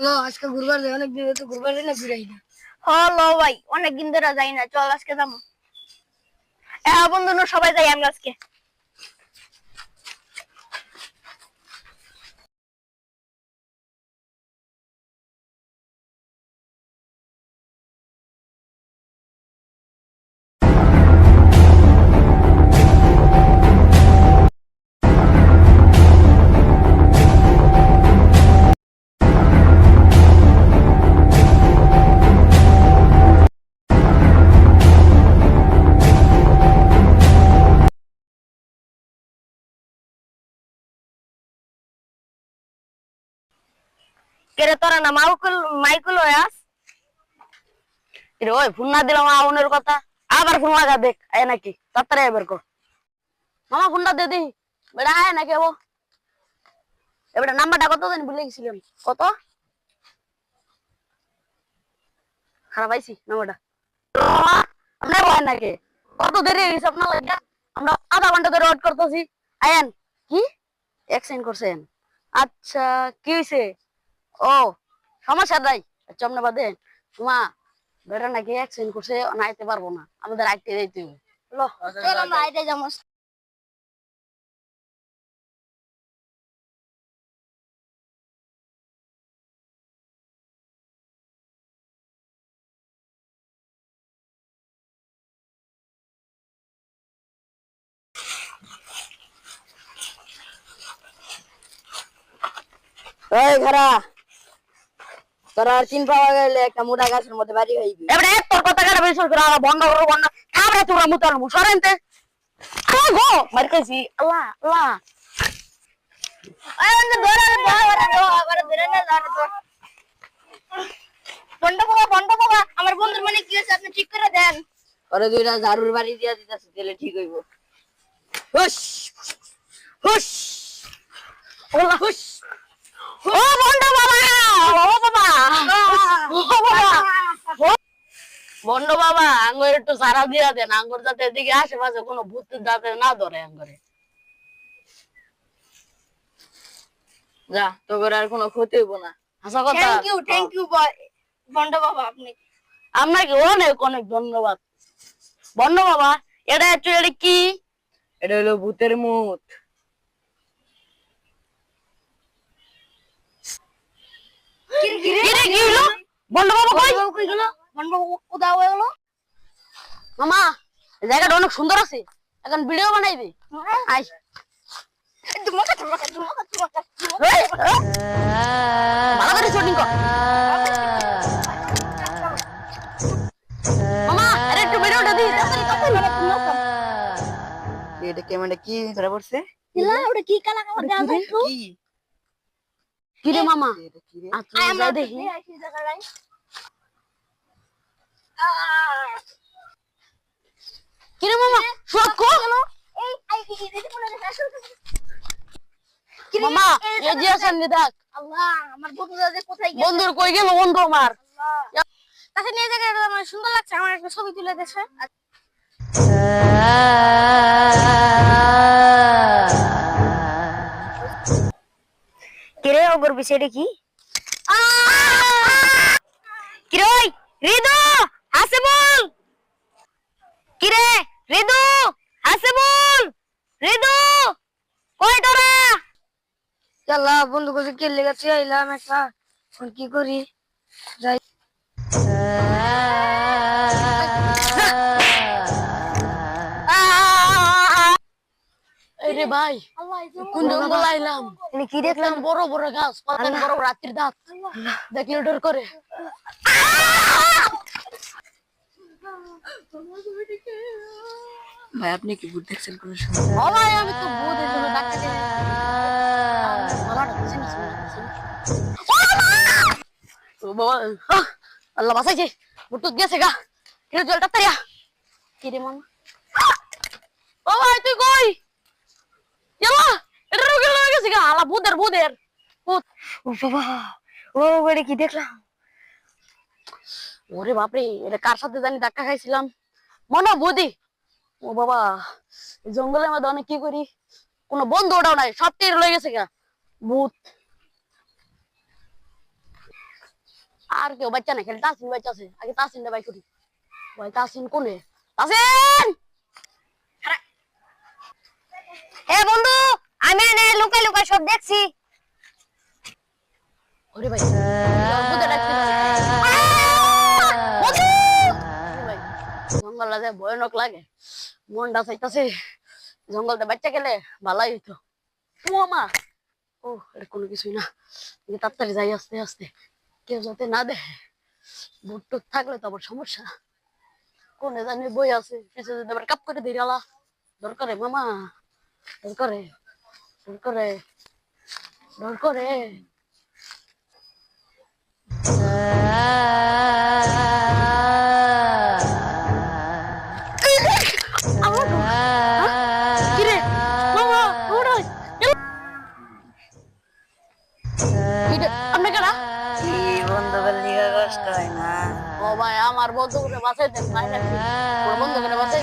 Hello আজকে অনেক দিন গুরুবার ঘুরাই না। ভাই অনেকদিন ধরে যাই না, চল আজকে যাব। হ্যাঁ বন্ধু সবাই যাই আমরা আজকে। না মাইকুল ওই, ফোন না দিলাম আউনের কথা। আবার ফোন লাগা দেখ নাকি, তাড়াতাড়ি এবার কর। মামা ফোনটা দে দি। নাকি ও এবারে নাম্বারটা কত দিন ভুলে গেছিলাম। কত? খারাপ নাম্বারটা। আপনি বলেন নাকি? কত দেরি হয়ে গেছে আপনার আমরা আধা ঘণ্টা ধরে ওয়েট করতেছি। আয়েন। কি? এক্সচেঞ্জ করছেন। আচ্ছা কি হয়েছে ও সমস্যা নাই। আচ্ছা আপনি বাদে মা বেটা নাকি এক্সচেঞ্জ করছে নাইতে পারব না। আমাদের আইতে যাইতে হবে। লো চল আমরা আইতে যাব। এই ঘরা তোরা আর চিন পাওয়া গেলে একটা মোটা গাছের মধ্যে বাড়ি খাইবি এবারে তোর কথা কাটা বেশ করে আবার বন্ধ করো বন্ধ কাবরে তোরা মুতার সরেনতে গো মার আল্লাহ আল্লাহ আয় অন্য ধরে ধরে ধরে ধরে না ধরে তো বন্ধ বাবা বন্ধ বাবা আমার বন্ধুর মানে কি হয়েছে আপনি ঠিক করে দেন ওরে দুইটা ঝাড়ুর বাড়ি দিয়া দিতেছে তাহলে ঠিক হইব হুস হুস ওলা হুস ও বন্ধ বাবা ও বাবা ও বাবা আঙ্গুর একটু সারা দিয়া দেন। আঙ্গুর যাতে এদিকে আশেপাশে কোনো ভূত যাতে না ধরে আঙ্গুরে। যা তোর আর কোনো ক্ষতি হইব না। আশা কথা। থ্যাংক ইউ থ্যাংক ইউ বন্ড বাবা আপনি। আপনাকে অনেক অনেক ধন্যবাদ। বন্ধ বাবা এটা অ্যাকচুয়ালি কি? এটা হলো ভূতের মুখ কি রে, কি হলো বন্ধ বাবা কই গেল? বন্ড হয়ে গেল। মামা জায়গাটা অনেক সুন্দর আছে। এখন ভিডিও বানাইবে। আই তোমাকে তোমাকে তোমাকে তোমাকে এই, এই, ভালো করে শুটিং কর। মামা আরে একটু ভিডিওটা দি তাড়াতাড়ি তাড়াতাড়ি। এটা ক্যামেরা কি ধরা পড়ছে? ইলা ওটা কি কালা কালা দেয়া কি কি রে মামা? দেখি কি রে মামা সত্য এই আই কি দিদি কোন মামা এই যে আছেন দেখ আল্লাহ আমার বন্ধু দাদা কোথায় গেল বন্ধুর কই গেল বন্ধু আমার তাকে নিয়ে জায়গাটা আমার সুন্দর লাগছে আমার একটা ছবি তুলে দেছে কিরে ওগর বিষয়টা কি কিরে রিদু হাসে বল কিরে রিদু হাসে বল রিদু কই তোরা? চাল্লা বন্ধু কাছে কে লেগেছে আইলাম একটা এখন কি করি? যাই। আরে ভাই কোন জঙ্গল আইলাম? এনে কি দেখলাম? বড় বড় গাছ বড় বড় রাত্রির দাঁত। দেখলে ডর করে। ভাই আপনি কি ভূত দেখছেন কোন সময়? ও ভাই আমি তো ভূত হিসেবে ডাক্তার দিলে ও বাবা আল্লাহ বাঁচাইছে। গেছে গা। কিরে জল ডাক্তারিয়া কি রে মামা ও ভাই তুই কই? ইয়ালা এটা রোগে লয়ে গেছে গা। আলা বুদের বুদের ভূত ও বাবা ও বড়ে কি দেখলাম? ওরে বাপরে এটা কার সাথে জানি ধাক্কা খাইছিলাম। মনে বুদ্ধি ও বাবা, এই জঙ্গলের মধ্যে অনেক কি করি? কোনো বন্ধু ওটাও নাই, সব টের লয়ে গেছে গা। ভূত। আর কেউ বাচ্চা নাই, খালি তাসিন বাচ্চা আছে। আগে তাসিনটা বাই করি ভাই, তাসিন কোনে? তাসিন! এ বন্ধু, আমি এনে লুকাই লুকাই সব দেখছি। ওরে ভাই, জঙ্গল ভয়ানক লাগে। মনটা চাইতাছে জঙ্গলটা বাচ্চা গেলে ভালাই হইতো। ও মা! ও, এটা কোনো কিছুই না। তাড়াতাড়ি যাই, আস্তে আস্তে। কেউ যাতে না দেখে। ভুট টুট থাকলে তো আবার সমস্যা। কোনে জানি বই আছে পিছনে যদি আবার কাপ করে দিরালা দরকারে মামা। দরকারে। দরকারে। দরকারে। কিরে কষ্ট হয় না ও ভাই আমার বন্ধু করে বাঁচাই দেন নাই নাকি বন্ধু করে বাঁচাই